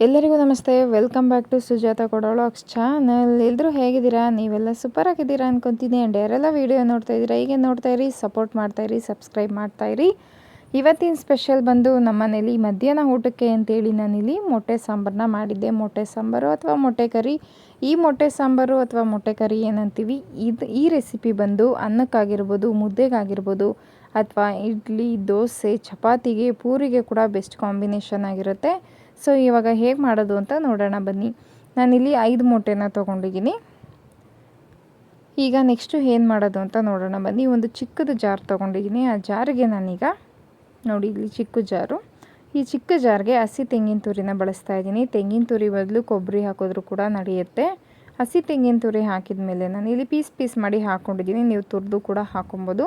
ಎಲ್ಲರಿಗೂ ನಮಸ್ತೆ. Welcome back to Sujatha ಕೊಡೋಳಾಕ್ಸ್ ಚಾನಲ್ ಎಲ್ಲರೂ ಹೇಗಿದ್ದೀರಾ? ನೀವೆಲ್ಲ ಸೂಪರ್ ಆಗಿದ್ದೀರಾ ಅನ್ಕೊತೀನಿ. ಆ್ಯಂಡ್ ಯಾರೆಲ್ಲ ವೀಡಿಯೋ ನೋಡ್ತಾ ಇದ್ದೀರಾ, ಹೀಗೆ ನೋಡ್ತಾ ಇರಿ ಸಪೋರ್ಟ್ ಮಾಡ್ತಾ ಇರಿ ಸಬ್ಸ್ಕ್ರೈಬ್ ಮಾಡ್ತಾ ಇರಿ. ಇವತ್ತಿನ ಸ್ಪೆಷಲ್ ಬಂದು ನಮ್ಮ ಮನೇಲಿ ಮಧ್ಯಾಹ್ನ ಊಟಕ್ಕೆ ಅಂತೇಳಿ ನಾನಿಲ್ಲಿ ಮೊಟ್ಟೆ ಸಾಂಬಾರನ್ನ ಮಾಡಿದ್ದೆ. ಮೊಟ್ಟೆ ಸಾಂಬಾರು ಅಥವಾ ಮೊಟ್ಟೆ ಕರಿ? ಈ ಮೊಟ್ಟೆ ಸಾಂಬಾರು ಅಥವಾ ಮೊಟ್ಟೆ ಕರಿ ಏನಂತೀವಿ? ಇದು ಈ ರೆಸಿಪಿ ಬಂದು ಅನ್ನಕ್ಕಾಗಿರ್ಬೋದು, ಮುದ್ದೆಗಾಗಿರ್ಬೋದು, ಅಥವಾ ಇಡ್ಲಿ, ದೋಸೆ, ಚಪಾತಿಗೆ, ಪೂರಿಗೆ ಕೂಡ ಬೆಸ್ಟ್ ಕಾಂಬಿನೇಷನ್ ಆಗಿರುತ್ತೆ. ಸೊ ಇವಾಗ ಹೇಗೆ ಮಾಡೋದು ಅಂತ ನೋಡೋಣ ಬನ್ನಿ. ನಾನಿಲ್ಲಿ ಐದು ಮೂಟೆನ ತೊಗೊಂಡಿದ್ದೀನಿ. ಈಗ ನೆಕ್ಸ್ಟು ಏನು ಮಾಡೋದು ಅಂತ ನೋಡೋಣ ಬನ್ನಿ. ಒಂದು ಚಿಕ್ಕದು ಜಾರ್ ತೊಗೊಂಡಿದ್ದೀನಿ. ಆ ಜಾರಿಗೆ ನಾನೀಗ, ನೋಡಿ ಇಲ್ಲಿ ಚಿಕ್ಕ ಜಾರು. ಈ ಚಿಕ್ಕ ಜಾರ್ಗೆ ಹಸಿ ತೆಂಗಿನ ತುರಿನ ಬಳಸ್ತಾ ಇದ್ದೀನಿ. ತೆಂಗಿನ ತುರಿ ಬದಲು ಕೊಬ್ಬರಿ ಹಾಕೋದ್ರು ಕೂಡ ನಡೆಯುತ್ತೆ. ಹಸಿ ತೆಂಗಿನ ತುರಿ ಹಾಕಿದ ಮೇಲೆ ನಾನು ಇಲ್ಲಿ ಪೀಸ್ ಪೀಸ್ ಮಾಡಿ ಹಾಕ್ಕೊಂಡಿದ್ದೀನಿ ನೀವು ತುರಿದು ಕೂಡ ಹಾಕೊಬೋದು.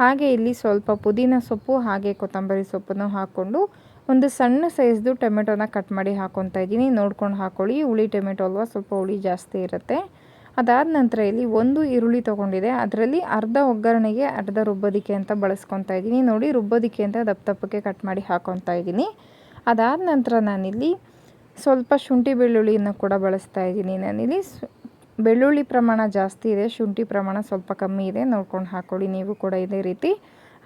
ಹಾಗೆ ಇಲ್ಲಿ ಸ್ವಲ್ಪ ಪುದೀನ ಸೊಪ್ಪು, ಹಾಗೆ ಕೊತ್ತಂಬರಿ ಸೊಪ್ಪನ್ನು ಹಾಕ್ಕೊಂಡು ಒಂದು ಸಣ್ಣ ಸೈಜ್ದು ಟೊಮೆಟೊನ ಕಟ್ ಮಾಡಿ ಹಾಕೊತಾ ಇದ್ದೀನಿ. ನೋಡ್ಕೊಂಡು ಹಾಕ್ಕೊಳ್ಳಿ ಹುಳಿ ಟೊಮೆಟೊ ಅಲ್ವಾ? ಸ್ವಲ್ಪ ಹುಳಿ ಜಾಸ್ತಿ ಇರುತ್ತೆ. ಅದಾದ ನಂತರ ಇಲ್ಲಿ ಒಂದು ಈರುಳ್ಳಿ ತೊಗೊಂಡಿದೆ. ಅದರಲ್ಲಿ ಅರ್ಧ ಒಗ್ಗರಣೆಗೆ, ಅರ್ಧ ರುಬ್ಬೋದಿಕ್ಕೆ ಅಂತ ಬಳಸ್ಕೊತಾ ಇದ್ದೀನಿ. ನೋಡಿ, ರುಬ್ಬೋದಿಕ್ಕೆ ಅಂತ ದಪ್ಪ ದಪ್ಪಕ್ಕೆ ಕಟ್ ಮಾಡಿ ಹಾಕೊತಾ ಇದ್ದೀನಿ. ಅದಾದ ನಂತರ ನಾನಿಲ್ಲಿ ಸ್ವಲ್ಪ ಶುಂಠಿ ಬೆಳ್ಳುಳ್ಳಿಯನ್ನು ಕೂಡ ಬಳಸ್ತಾ ಇದ್ದೀನಿ ನಾನಿಲ್ಲಿ. ಬೆಳ್ಳುಳ್ಳಿ ಪ್ರಮಾಣ ಜಾಸ್ತಿ ಇದೆ. ಶುಂಠಿ ಪ್ರಮಾಣ ಸ್ವಲ್ಪ ಕಮ್ಮಿ ಇದೆ. ನೋಡ್ಕೊಂಡು ಹಾಕ್ಕೊಳ್ಳಿ ನೀವು ಕೂಡ ಇದೇ ರೀತಿ.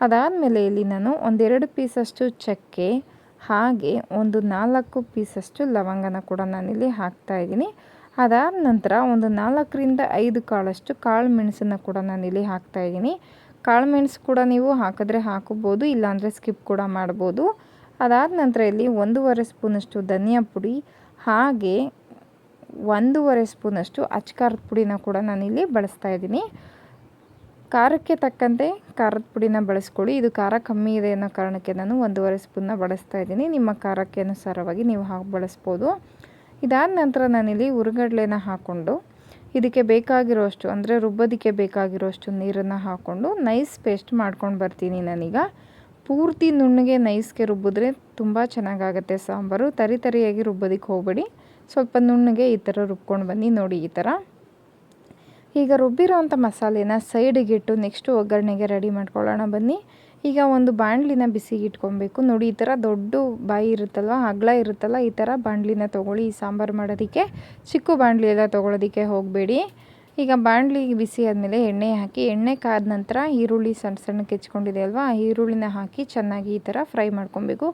ಅದಾದಮೇಲೆ ಇಲ್ಲಿ ನಾನು ಒಂದೆರಡು ಪೀಸಷ್ಟು ಚಕ್ಕೆ ಹಾಗೆ ಒಂದು ನಾಲ್ಕು ಪೀಸಷ್ಟು ಲವಂಗನ ಕೂಡ ನಾನಿಲ್ಲಿ ಹಾಕ್ತಾಯಿದ್ದೀನಿ ಅದಾದ ನಂತರ ಒಂದು ನಾಲ್ಕರಿಂದ ಐದು ಕಾಳಷ್ಟು ಕಾಳು ಮೆಣಸನ್ನು ಕೂಡ ನಾನಿಲ್ಲಿ ಹಾಕ್ತಾಯಿದ್ದೀನಿ ಕಾಳು ಮೆಣಸು ಕೂಡ ನೀವು ಹಾಕಿದ್ರೆ ಹಾಕೋಬೋದು ಇಲ್ಲಾಂದರೆ ಸ್ಕಿಪ್ ಕೂಡ ಮಾಡ್ಬೋದು. ಅದಾದ ನಂತರ ಇಲ್ಲಿ ಒಂದೂವರೆ ಸ್ಪೂನಷ್ಟು ಧನಿಯಾ ಪುಡಿ, ಹಾಗೆ ಒಂದೂವರೆ ಸ್ಪೂನಷ್ಟು ಅಚ್ಕಾರದ ಪುಡಿನ ಕೂಡ ನಾನಿಲ್ಲಿ ಬಳಸ್ತಾ ಇದ್ದೀನಿ. ಖಾರಕ್ಕೆ ತಕ್ಕಂತೆ ಖಾರದ ಪುಡಿನ ಬಳಸ್ಕೊಳ್ಳಿ. ಇದು ಖಾರ ಕಮ್ಮಿ ಇದೆ ಅನ್ನೋ ಕಾರಣಕ್ಕೆ ನಾನು ಒಂದೂವರೆ ಸ್ಪೂನ್ನ ಬಳಸ್ತಾ ಇದ್ದೀನಿ. ನಿಮ್ಮ ಖಾರಕ್ಕೆ ಅನುಸಾರವಾಗಿ ನೀವು ಹಾಕಿ ಬಳಸ್ಬೋದು. ಇದಾದ ನಂತರ ನಾನಿಲ್ಲಿ ಉರುಗಡ್ಲೆನ ಹಾಕ್ಕೊಂಡು ಇದಕ್ಕೆ ಬೇಕಾಗಿರೋಷ್ಟು, ಅಂದರೆ ರುಬ್ಬೋದಕ್ಕೆ ಬೇಕಾಗಿರೋಷ್ಟು ನೀರನ್ನು ಹಾಕ್ಕೊಂಡು ನೈಸ್ ಪೇಸ್ಟ್ ಮಾಡ್ಕೊಂಡು ಬರ್ತೀನಿ ನಾನೀಗ. ಪೂರ್ತಿ ನುಣ್ಣಗೆ ನೈಸ್ಗೆ ರುಬ್ಬಿದ್ರೆ ತುಂಬ ಚೆನ್ನಾಗಾಗುತ್ತೆ ಸಾಂಬಾರು. ತರಿ ತರಿಯಾಗಿ ರುಬ್ಬೋದಕ್ಕೆ ಹೋಗಬೇಡಿ. ಸ್ವಲ್ಪ ನುಣ್ಣಗೆ ಈ ಥರ ರುಬ್ಕೊಂಡು ಬನ್ನಿ ನೋಡಿ ಈ ಥರ. ಈಗ ರುಬ್ಬಿರೋವಂಥ ಮಸಾಲೆನ ಸೈಡಿಗಿಟ್ಟು ನೆಕ್ಸ್ಟು ಒಗ್ಗರಣೆಗೆ ರೆಡಿ ಮಾಡ್ಕೊಳ್ಳೋಣ ಬನ್ನಿ. ಈಗ ಒಂದು ಬಾಣಲಿನ ಬಿಸಿಗೆ ಇಟ್ಕೊಬೇಕು. ನೋಡಿ, ಈ ಥರ ದೊಡ್ಡ ಬಾಯಿ ಇರುತ್ತಲ್ವ, ಅಗ್ಲ ಇರುತ್ತಲ್ಲ, ಈ ಥರ ಬಾಣಲಿನ ತೊಗೊಳ್ಳಿ. ಈ ಸಾಂಬಾರು ಮಾಡೋದಕ್ಕೆ ಚಿಕ್ಕ ಬಾಣಲಿ ಎಲ್ಲ ತೊಗೊಳೋದಕ್ಕೆ ಹೋಗಬೇಡಿ. ಈಗ ಬಾಣಲಿ ಬಿಸಿ ಆದಮೇಲೆ ಎಣ್ಣೆ ಹಾಕಿ, ಎಣ್ಣೆ ಕಾದ ನಂತರ ಈರುಳ್ಳಿ ಸಣ್ಣ ಸಣ್ಣಕ್ಕೆ ಹೆಚ್ಕೊಂಡಿದೆ ಅಲ್ವಾ, ಆ ಈರುಳ್ಳಿನ ಹಾಕಿ ಚೆನ್ನಾಗಿ ಈ ಥರ ಫ್ರೈ ಮಾಡ್ಕೊಬೇಕು.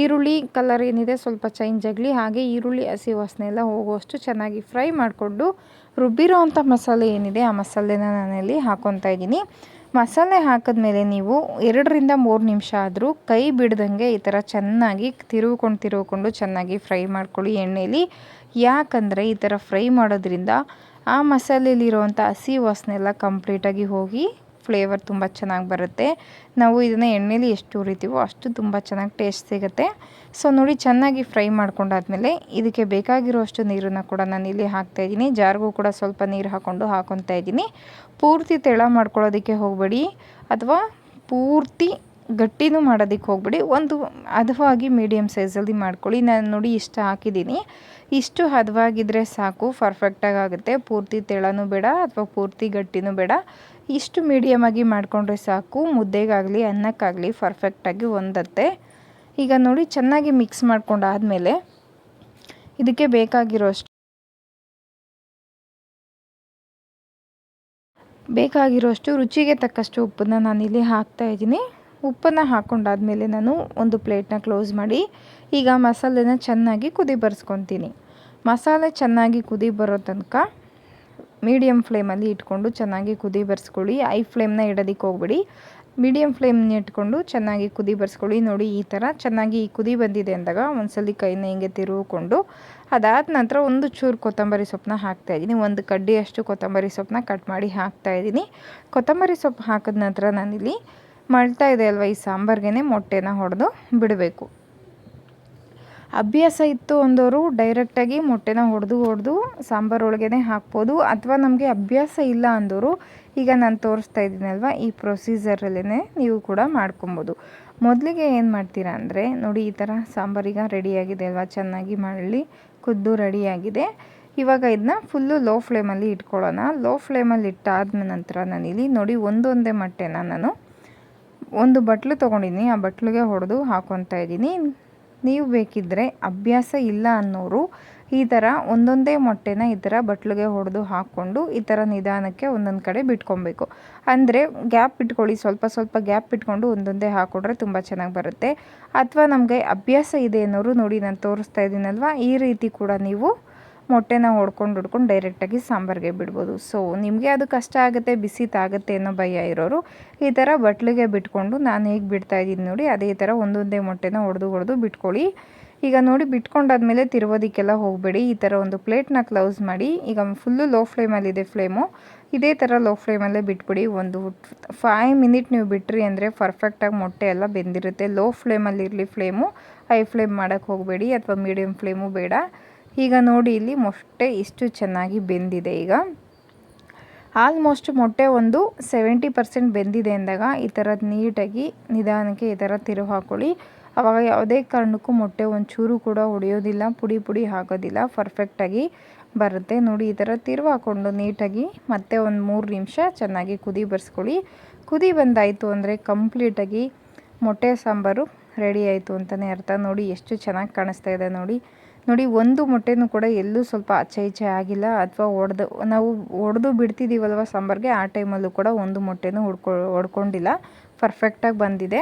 ಈರುಳ್ಳಿ ಕಲರ್ ಏನಿದೆ ಸ್ವಲ್ಪ ಚೇಂಜ್ ಆಗಲಿ ಹಾಗೆ ಈರುಳ್ಳಿ ಹಸಿ ವಾಸನೆ ಎಲ್ಲ ಹೋಗುವಷ್ಟು ಚೆನ್ನಾಗಿ ಫ್ರೈ ಮಾಡಿಕೊಂಡು ರುಬ್ಬಿರೋ ಅಂಥ ಮಸಾಲೆ ಏನಿದೆ ಆ ಮಸಾಲೆನ ನಾನಲ್ಲಿ ಹಾಕೊತಾ ಇದ್ದೀನಿ. ಮಸಾಲೆ ಹಾಕಿದ್ಮೇಲೆ ನೀವು ಎರಡರಿಂದ ಮೂರು ನಿಮಿಷ ಆದರೂ ಕೈ ಬಿಡ್ದಂಗೆ ಈ ಥರ ಚೆನ್ನಾಗಿ ತಿರುವುಕೊಂಡು ತಿರುವುಕೊಂಡು ಚೆನ್ನಾಗಿ ಫ್ರೈ ಮಾಡ್ಕೊಳ್ಳಿ ಎಣ್ಣೆಯಲ್ಲಿ ಯಾಕಂದರೆ ಈ ಥರ ಫ್ರೈ ಮಾಡೋದ್ರಿಂದ ಆ ಮಸಾಲೆಯಲ್ಲಿರುವಂಥ ಹಸಿ ವಾಸನೆ ಎಲ್ಲ ಕಂಪ್ಲೀಟಾಗಿ ಹೋಗಿ ಫ್ಲೇವರ್ ತುಂಬ ಚೆನ್ನಾಗಿ ಬರುತ್ತೆ. ನಾವು ಇದನ್ನು ಎಣ್ಣೆಲಿ ಎಷ್ಟು ಹುರಿತೀವೋ ಅಷ್ಟು ತುಂಬ ಚೆನ್ನಾಗಿ ಟೇಸ್ಟ್ ಸಿಗುತ್ತೆ. ಸೊ ನೋಡಿ ಚೆನ್ನಾಗಿ ಫ್ರೈ ಮಾಡ್ಕೊಂಡಾದ್ಮೇಲೆ ಇದಕ್ಕೆ ಬೇಕಾಗಿರೋಷ್ಟು ನೀರನ್ನು ಕೂಡ ನಾನು ಇಲ್ಲಿ ಹಾಕ್ತಾಯಿದ್ದೀನಿ ಜಾರ್ಗೂ ಕೂಡ ಸ್ವಲ್ಪ ನೀರು ಹಾಕ್ಕೊಂಡು ಹಾಕೊತಾ ಇದ್ದೀನಿ. ಪೂರ್ತಿ ತೆಳ ಮಾಡ್ಕೊಳ್ಳೋದಕ್ಕೆ ಹೋಗಬೇಡಿ. ಅಥವಾ ಪೂರ್ತಿ ಗಟ್ಟಿನೂ ಮಾಡೋದಕ್ಕೆ ಹೋಗಬೇಡಿ. ಒಂದು ಹದವಾಗಿ ಮೀಡಿಯಮ್ ಸೈಜಲ್ಲಿ ಮಾಡ್ಕೊಳ್ಳಿ. ನಾನು ನೋಡಿ ಇಷ್ಟು ಹಾಕಿದ್ದೀನಿ. ಇಷ್ಟು ಹದವಾಗಿದ್ದರೆ ಸಾಕು. ಪರ್ಫೆಕ್ಟಾಗಿ ಆಗುತ್ತೆ. ಪೂರ್ತಿ ತೆಳನೂ ಬೇಡ ಅಥವಾ ಪೂರ್ತಿ ಗಟ್ಟಿನೂ ಬೇಡ. ಇಷ್ಟು ಮೀಡಿಯಮಾಗಿ ಮಾಡಿಕೊಂಡ್ರೆ ಸಾಕು. ಮುದ್ದೆಗಾಗಲಿ, ಅನ್ನಕ್ಕಾಗಲಿ ಪರ್ಫೆಕ್ಟಾಗಿ ಹೊಂದತ್ತೆ ಈಗ ನೋಡಿ, ಚೆನ್ನಾಗಿ ಮಿಕ್ಸ್ ಮಾಡ್ಕೊಂಡಾದಮೇಲೆ ಇದಕ್ಕೆ ಬೇಕಾಗಿರೋಷ್ಟು ಬೇಕಾಗಿರೋಷ್ಟು ರುಚಿಗೆ ತಕ್ಕಷ್ಟು ಉಪ್ಪನ್ನು ನಾನಿಲ್ಲಿ ಹಾಕ್ತಾಯಿದ್ದೀನಿ ಉಪ್ಪನ್ನು ಹಾಕ್ಕೊಂಡಾದ್ಮೇಲೆ ನಾನು ಒಂದು ಪ್ಲೇಟ್ನ ಕ್ಲೋಸ್ ಮಾಡಿ, ಈಗ ಮಸಾಲೆನ ಚೆನ್ನಾಗಿ ಕುದಿ ಬರ್ಸ್ಕೊತೀನಿ. ಮಸಾಲೆ ಚೆನ್ನಾಗಿ ಕುದಿ ಬರೋ ತನಕ ಮೀಡಿಯಮ್ ಫ್ಲೇಮಲ್ಲಿ ಇಟ್ಕೊಂಡು ಚೆನ್ನಾಗಿ ಕುದಿ ಬರ್ಸ್ಕೊಳ್ಳಿ. ಐ ಫ್ಲೇಮ್ನ ಇಡೋದಕ್ಕೆ ಹೋಗ್ಬಿಡಿ. ಮೀಡಿಯಮ್ ಫ್ಲೇಮ್ನ ಇಟ್ಕೊಂಡು ಚೆನ್ನಾಗಿ ಕುದಿ ಬರ್ಸ್ಕೊಳ್ಳಿ. ನೋಡಿ, ಈ ಥರ ಚೆನ್ನಾಗಿ ಕುದಿ ಬಂದಿದೆ ಅಂದಾಗ ಒಂದ್ಸಲಿ ಕೈನ ಹಿಂಗೆ ತಿರುಗಿಕೊಂಡು ಅದಾದ ನಂತರ ಒಂದು ಚೂರು ಕೊತ್ತಂಬರಿ ಸೊಪ್ಪನ್ನ ಹಾಕ್ತಾಯಿದ್ದೀನಿ ಒಂದು ಕಡ್ಡಿಯಷ್ಟು ಕೊತ್ತಂಬರಿ ಸೊಪ್ಪನ್ನ ಕಟ್ ಮಾಡಿ ಹಾಕ್ತಾಯಿದ್ದೀನಿ ಕೊತ್ತಂಬರಿ ಸೊಪ್ಪು ಹಾಕಿದ ನಂತರ ನಾನಿಲ್ಲಿ ಮಳ್ತಾ ಇದೆ ಅಲ್ವ, ಈ ಸಾಂಬಾರ್ಗೆ ಮೊಟ್ಟೆನ ಹೊಡೆದು ಬಿಡಬೇಕು. ಅಭ್ಯಾಸ ಇತ್ತು ಅಂದವರು ಡೈರೆಕ್ಟಾಗಿ ಮೊಟ್ಟೆನ ಹೊಡೆದು ಹೊಡೆದು ಸಾಂಬಾರೊಳಗೇ ಹಾಕ್ಬೋದು ಅಥವಾ ನಮಗೆ ಅಭ್ಯಾಸ ಇಲ್ಲ ಅಂದವರು ಈಗ ನಾನು ತೋರಿಸ್ತಾ ಇದ್ದೀನಲ್ವ ಈ ಪ್ರೊಸೀಜರಲ್ಲೇ ನೀವು ಕೂಡ ಮಾಡ್ಕೊಬೋದು. ಮೊದಲಿಗೆ ಏನು ಮಾಡ್ತೀರಾ ಅಂದರೆ ನೋಡಿ ಈ ಥರ ಸಾಂಬಾರೀಗ ರೆಡಿಯಾಗಿದೆ ಅಲ್ವಾ ಚೆನ್ನಾಗಿ ಮಾಡಲಿ ಕುದ್ದು ರೆಡಿಯಾಗಿದೆ ಇವಾಗ ಇದನ್ನ ಫುಲ್ಲು ಲೋ ಫ್ಲೇಮಲ್ಲಿ ಇಟ್ಕೊಳ್ಳೋಣ. ಲೋ ಫ್ಲೇಮಲ್ಲಿ ಇಟ್ಟಾದ ನಂತರ ನಾನಿಲ್ಲಿ ನೋಡಿ ಒಂದೊಂದೇ ಮೊಟ್ಟೆನ ನಾನು ಒಂದು ಬಟ್ಲು ತೊಗೊಂಡಿದ್ದೀನಿ. ಆ ಬಟ್ಲಿಗೆ ಹೊಡೆದು ಹಾಕೊತಾ ಇದ್ದೀನಿ. ನೀವು ಬೇಕಿದ್ದರೆ ಅಭ್ಯಾಸ ಇಲ್ಲ ಅನ್ನೋರು ಈ ಥರ ಒಂದೊಂದೇ ಮೊಟ್ಟೆನ ಈ ಥರ ಬಟ್ಲಿಗೆ ಹೊಡೆದು ಹಾಕ್ಕೊಂಡು ಈ ಥರ ನಿಧಾನಕ್ಕೆ ಒಂದೊಂದು ಕಡೆ ಬಿಟ್ಕೊಬೇಕು. ಅಂದರೆ ಗ್ಯಾಪ್ ಇಟ್ಕೊಳ್ಳಿ, ಸ್ವಲ್ಪ ಸ್ವಲ್ಪ ಗ್ಯಾಪ್ ಇಟ್ಕೊಂಡು ಒಂದೊಂದೇ ಹಾಕ್ಕೊಂಡ್ರೆ ತುಂಬ ಚೆನ್ನಾಗಿ ಬರುತ್ತೆ. ಅಥವಾ ನಮಗೆ ಅಭ್ಯಾಸ ಇದೆ ಅನ್ನೋರು ನೋಡಿ ನಾನು ತೋರಿಸ್ತಾ ಇದ್ದೀನಲ್ವ? ಈ ರೀತಿ ಕೂಡ ನೀವು ಮೊಟ್ಟೆನ ಹೊಡ್ಕೊಂಡು ಹೊಡ್ಕೊಂಡು ಡೈರೆಕ್ಟಾಗಿ ಸಾಂಬಾರಿಗೆ ಬಿಡ್ಬೋದು. ಸೊ ನಿಮಗೆ ಅದು ಕಷ್ಟ ಆಗುತ್ತೆ, ಬಿಸಿ ತಾಗುತ್ತೆ ಅನ್ನೋ ಭಯ ಇರೋರು ಈ ಥರ ಬಟ್ಲಿಗೆ ಬಿಟ್ಕೊಂಡು ನಾನು ಹೇಗೆ ಬಿಡ್ತಾ ಇದ್ದೀನಿ ನೋಡಿ, ಅದೇ ಥರ ಒಂದೊಂದೇ ಮೊಟ್ಟೆನ ಹೊಡೆದು ಹೊಡೆದು ಬಿಟ್ಕೊಳ್ಳಿ. ಈಗ ನೋಡಿ, ಬಿಟ್ಕೊಂಡಾದ್ಮೇಲೆ ತಿರುವೋದಕ್ಕೆಲ್ಲ ಹೋಗಬೇಡಿ. ಈ ಥರ ಒಂದು ಪ್ಲೇಟ್ನ ಕ್ಲೌಸ್ ಮಾಡಿ, ಈಗ ಫುಲ್ಲು ಲೋ ಫ್ಲೇಮಲ್ಲಿದೆ ಫ್ಲೇಮು ಇದೇ ಥರ ಲೋ ಫ್ಲೇಮಲ್ಲೇ ಬಿಟ್ಬಿಡಿ. ಒಂದು ಫೈವ್ ಮಿನಿಟ್ ನೀವು ಬಿಟ್ರಿ ಅಂದರೆ ಪರ್ಫೆಕ್ಟಾಗಿ ಮೊಟ್ಟೆ ಎಲ್ಲ ಬೆಂದಿರುತ್ತೆ. ಲೋ ಫ್ಲೇಮಲ್ಲಿರಲಿ ಫ್ಲೇಮು ಹೈ ಫ್ಲೇಮ್ ಮಾಡೋಕ್ಕೆ ಹೋಗಬೇಡಿ. ಅಥವಾ ಮೀಡಿಯಮ್ ಫ್ಲೇಮು ಬೇಡ. ಈಗ ನೋಡಿ ಇಲ್ಲಿ ಮೊಟ್ಟೆ ಇಷ್ಟು ಚೆನ್ನಾಗಿ ಬೆಂದಿದೆ ಈಗ. ಆಲ್ಮೋಸ್ಟ್ ಮೊಟ್ಟೆ ಒಂದು ಸೆವೆಂಟಿ ಪರ್ಸೆಂಟ್ ಬೆಂದಿದೆ ಅಂದಾಗ ಈ ಥರದ್ದು ನೀಟಾಗಿ ನಿಧಾನಕ್ಕೆ ಈ ಥರ ತಿರು ಹಾಕೊಳ್ಳಿ. ಆವಾಗ ಯಾವುದೇ ಕಾರಣಕ್ಕೂ ಮೊಟ್ಟೆ ಒಂಚೂರು ಕೂಡ ಹೊಡೆಯೋದಿಲ್ಲ ಪುಡಿ ಪುಡಿ ಹಾಕೋದಿಲ್ಲ ಪರ್ಫೆಕ್ಟಾಗಿ ಬರುತ್ತೆ. ನೋಡಿ ಈ ಥರ ತಿರುವು ಹಾಕ್ಕೊಂಡು ನೀಟಾಗಿ ಮತ್ತೆ ಒಂದು ಮೂರು ನಿಮಿಷ ಚೆನ್ನಾಗಿ ಕುದಿ ಬರ್ಸ್ಕೊಳ್ಳಿ. ಕುದಿ ಬಂದಾಯಿತು ಅಂದರೆ ಕಂಪ್ಲೀಟಾಗಿ ಮೊಟ್ಟೆ ಸಾಂಬಾರು ರೆಡಿ ಆಯಿತು ಅಂತಲೇ ಅರ್ಥ. ನೋಡಿ ಎಷ್ಟು ಚೆನ್ನಾಗಿ ಕಾಣಿಸ್ತಾ ಇದೆ ನೋಡಿ. ನೋಡಿ, ಒಂದು ಮೊಟ್ಟೆನೂ ಕೂಡ ಎಲ್ಲೂ ಸ್ವಲ್ಪ ಆಚೆ ಈಚೆ ಆಗಿಲ್ಲ ಅಥವಾ ಒಡೆದು, ನಾವು ಒಡೆದು ಬಿಡ್ತಿದ್ದೀವಲ್ವ ಸಾಂಬಾರಿಗೆ, ಆ ಟೈಮಲ್ಲೂ ಕೂಡ ಒಂದು ಮೊಟ್ಟೆನೂ ಹುಡ್ಕೊ ಹೊಡ್ಕೊಂಡಿಲ್ಲ ಪರ್ಫೆಕ್ಟಾಗಿ ಬಂದಿದೆ.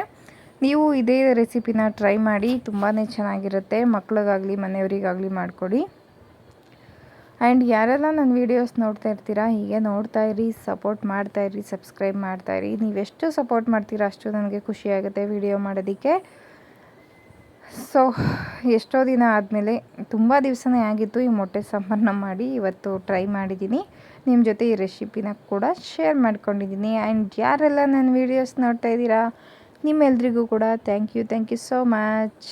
ನೀವು ಇದೇ ರೆಸಿಪಿನ ಟ್ರೈ ಮಾಡಿ ತುಂಬಾ ಚೆನ್ನಾಗಿರುತ್ತೆ. ಮಕ್ಳಿಗಾಗಲಿ, ಮನೆಯವರಿಗಾಗಲಿ ಮಾಡಿಕೊಡಿ. ಆ್ಯಂಡ್ ಯಾರೆಲ್ಲ ನನ್ನ ವೀಡಿಯೋಸ್ ನೋಡ್ತಾ ಇರ್ತೀರಾ, ಹೀಗೆ ನೋಡ್ತಾ ಇರಿ, ಸಪೋರ್ಟ್ ಮಾಡ್ತಾ ಇರಿ, ಸಬ್ಸ್ಕ್ರೈಬ್ ಮಾಡ್ತಾ ಇರಿ. ನೀವೆಷ್ಟು ಸಪೋರ್ಟ್ ಮಾಡ್ತೀರಾ, ಅಷ್ಟು ನನಗೆ ಖುಷಿಯಾಗುತ್ತೆ ವಿಡಿಯೋ ಮಾಡೋದಕ್ಕೆ. ಸೊ ಎಷ್ಟೋ ದಿನ ಆದಮೇಲೆ ತುಂಬ ದಿವಸನೇ ಆಗಿತ್ತು ಈ ಮೊಟ್ಟೆ ಸಾಂಬಾರನ್ನ ಮಾಡಿ. ಇವತ್ತು ಟ್ರೈ ಮಾಡಿದ್ದೀನಿ. ನಿಮ್ಮ ಜೊತೆ ಈ ರೆಸಿಪಿನ ಕೂಡ ಶೇರ್ ಮಾಡ್ಕೊಂಡಿದ್ದೀನಿ. ಆ್ಯಂಡ್ ಯಾರೆಲ್ಲ ನನ್ನ ವೀಡಿಯೋಸ್ ನೋಡ್ತಾ ಇದ್ದೀರಾ, ನಿಮ್ಮೆಲ್ರಿಗೂ ಕೂಡ thank you thank you so much